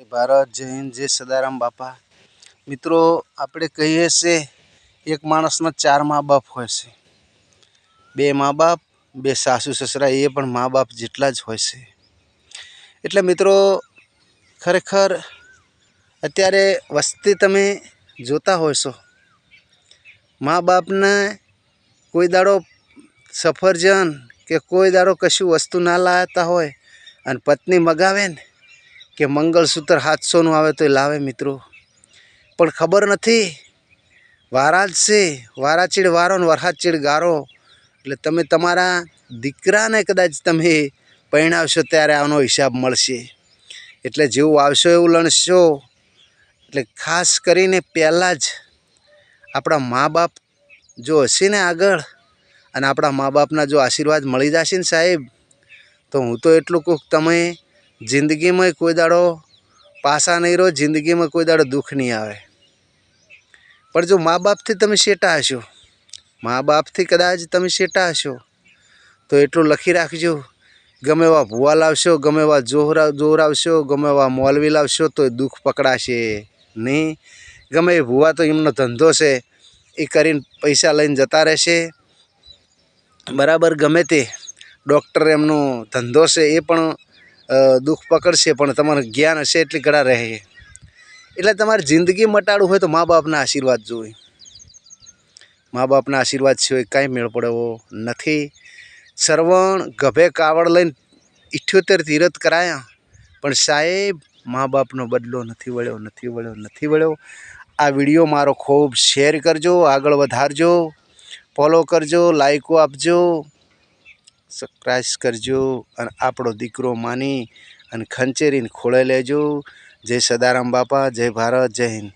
જય ભારત જય હિન્દ, જય સદારામ બાપા. મિત્રો, આપણે કહીએ છે, એક માણસના ચાર મા બાપ હોય છે. બે મા બાપ, બે સાસુ સસરા, એ પણ મા બાપ જેટલા જ હોય છે. એટલે મિત્રો, ખરેખર અત્યારે વસ્તી તમે જોતા હોશો મા બાપને કોઈ દાડો સફરજન કે કોઈ દાડો કશું વસ્તુ ના લાવતા હોય અને પત્ની મગાવે ને કે મંગળસૂત્ર સાતસોનું આવે તો એ લાવે મિત્રો. પણ ખબર નથી, વારાજ છે, વારાચીડ વારો ને વરસાદ ચીડ ગારો. એટલે તમે તમારા દીકરાને કદાચ તમે પરણાવશો ત્યારે આનો હિસાબ મળશે. એટલે જેવું આવશો એવું લણશો. એટલે ખાસ કરીને પહેલાં જ આપણા મા બાપ જો હશે ને આગળ અને આપણા મા બાપના જો આશીર્વાદ મળી જશે ને સાહેબ, તો હું તો એટલું કહું તમે જિંદગીમાં કોઈ દાડો પાસા નહીં રહો, જિંદગીમાં કોઈ દાડો દુઃખ નહીં આવે. પણ જો મા બાપથી તમે શેટા હશો? મા બાપથી કદાચ તમે શેટા હશો? તો એટલું લખી રાખજો. ગમે એવા ભૂવા લાવશો, ગમે એવા જોહરા, જોહરાવશો, ગમે એવા મોલવી લાવશો, તો દુઃખ પકડાશે નહીં. ગમે એ ભૂવા તો એમનો ધંધો છે, એ કરીને પૈસા લઈને જતા રહેશે. બરાબર ગમે તે ડૉક્ટર એમનો ધંધો છે, એ પણ દુઃખ પકડશે, પણ તમારું જ્ઞાન હશે એટલી ઘડા રહે. એટલે તમારે જિંદગી મટાડવું હોય તો મા બાપના આશીર્વાદ જોઈએ. મા બાપના આશીર્વાદ સિવાય કાંઈ મેળ પડે નથી. શ્રવણ ગભે કાવડ લઈને ઇઠ્યોતેર તીરથ કરાયા, પણ સાહેબ, મા બાપનો બદલો નથી વળ્યો નથી વળ્યો નથી વળ્યો. આ વીડિયો મારો ખૂબ શેર કરજો, આગળ વધારજો, ફોલો કરજો, લાઈકો આપજો. સબસ્ક્રાઈબ કરજો અને આપણો દીકરો માની અને ખંચેરીને ખોળે લેજો. જય સદારામ બાપા, જય ભારત, જય હિન્દ.